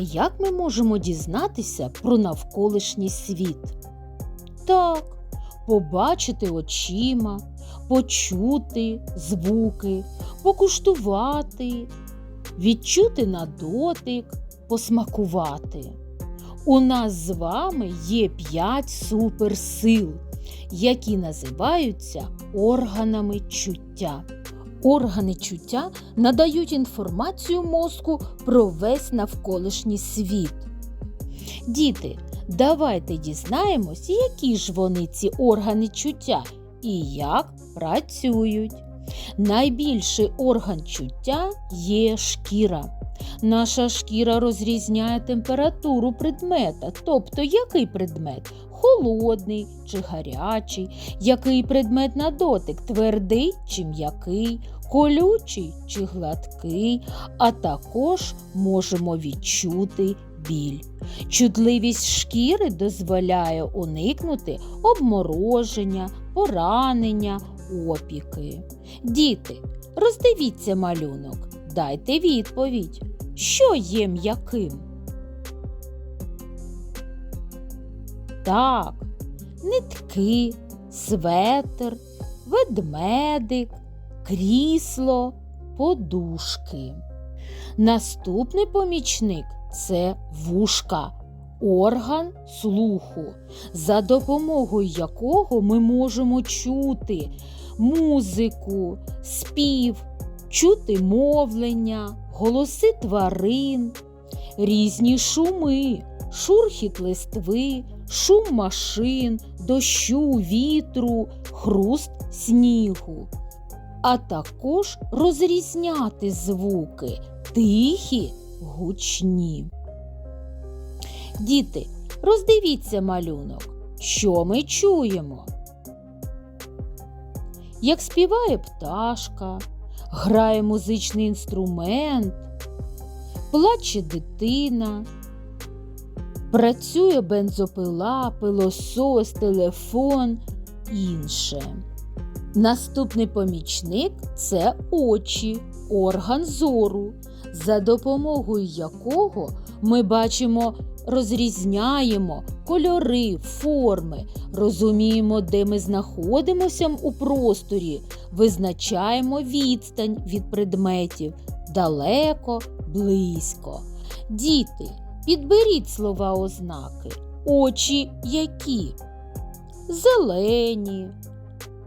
А як ми можемо дізнатися про навколишній світ? Так, побачити очима, почути звуки, покуштувати, відчути на дотик, посмакувати. У нас з вами є п'ять суперсил, які називаються органами чуття. Органи чуття надають інформацію мозку про весь навколишній світ. Діти, давайте дізнаємось, які ж вони ці органи чуття і як працюють. Найбільший орган чуття є шкіра. Наша шкіра розрізняє температуру предмета, тобто який предмет холодний чи гарячий, який предмет на дотик твердий чи м'який, колючий чи гладкий, а також можемо відчути біль. Чутливість шкіри дозволяє уникнути обмороження, поранення, опіки. Діти, роздивіться малюнок, дайте відповідь, що є м'яким. Так, нитки, светр, ведмедик, крісло, подушки. Наступний помічник це вушка, орган слуху, за допомогою якого ми можемо чути музику, спів, чути мовлення, голоси тварин, різні шуми, шурхіт листви, шум машин, дощу, вітру, хруст снігу. А також розрізняти звуки тихі, гучні. Діти, роздивіться малюнок, що ми чуємо. Як співає пташка, грає музичний інструмент, плаче дитина, працює бензопила, пилосос, телефон, інше. Наступний помічник це очі, орган зору, за допомогою якого ми бачимо, розрізняємо кольори, форми, розуміємо, де ми знаходимося у просторі, визначаємо відстань від предметів далеко, близько. Діти, підберіть слова ознаки. Очі які? Зелені,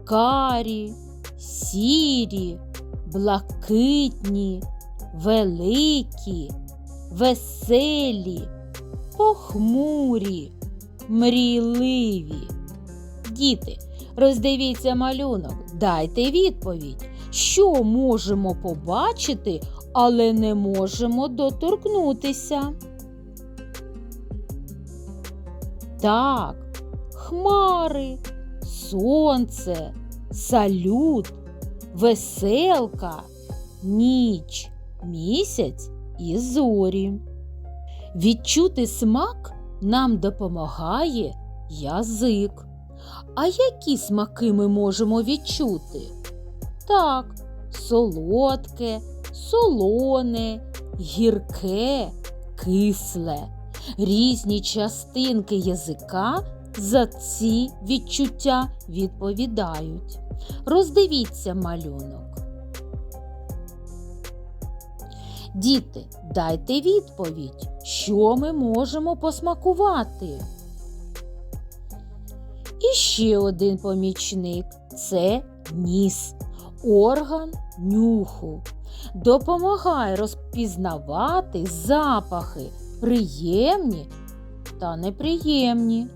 карі, сірі, блакитні, великі, веселі, похмурі, мрійливі. Діти, роздивіться малюнок, дайте відповідь, що можемо побачити, але не можемо доторкнутися. Так, хмари, сонце, салют, веселка, ніч, місяць і зорі. Відчути смак нам допомагає язик. А які смаки ми можемо відчути? Так, солодке, солоне, гірке, кисле. Різні частинки язика за ці відчуття відповідають. Роздивіться малюнок. Діти, дайте відповідь, що ми можемо посмакувати. І ще один помічник це ніс, орган нюху. Допомагає розпізнавати запахи приємні та неприємні.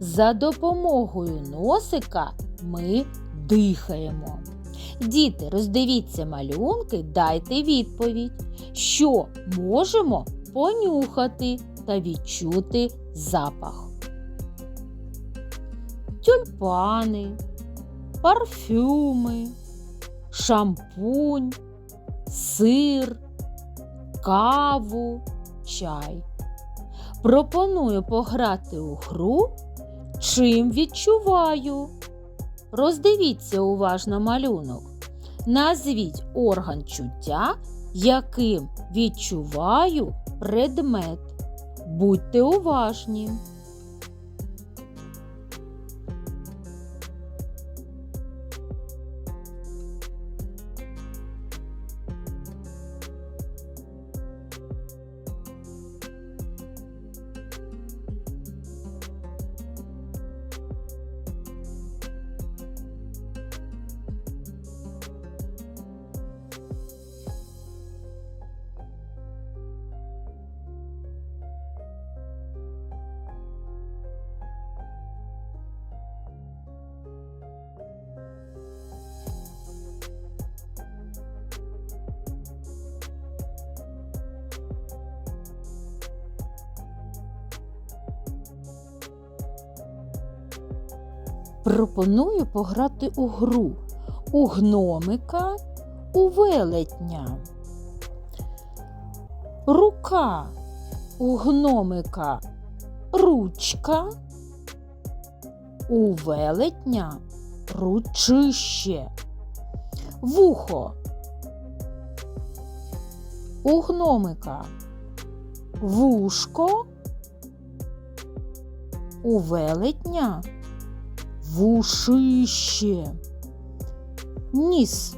За допомогою носика ми дихаємо. Діти, роздивіться малюнки, дайте відповідь, що можемо понюхати та відчути запах. Тюльпани, парфюми, шампунь, сир, каву, чай. Пропоную пограти у гру, чим відчуваю. Роздивіться уважно малюнок. Назвіть орган чуття, яким відчуваю предмет. Будьте уважні. Пропоную пограти у гру. У гномика, у велетня. Рука. У гномика ручка, у велетня ручище. Вухо. У гномика вушко, у велетня вушище. Ніс.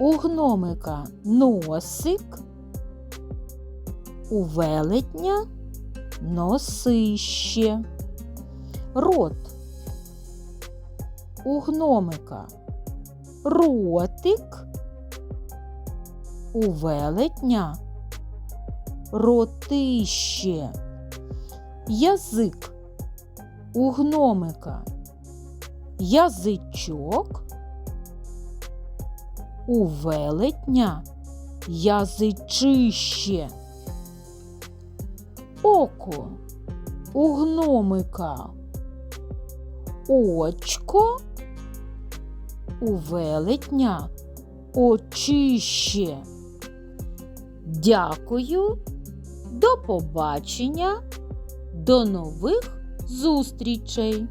У гномика носик, у велетня носище. Рот. У гномика ротик, у велетня ротище. Язик у гномика язичок, у велетня язичище. Око у гномика очко, у велетня очище. Дякую, до побачення, до нових зустрічей!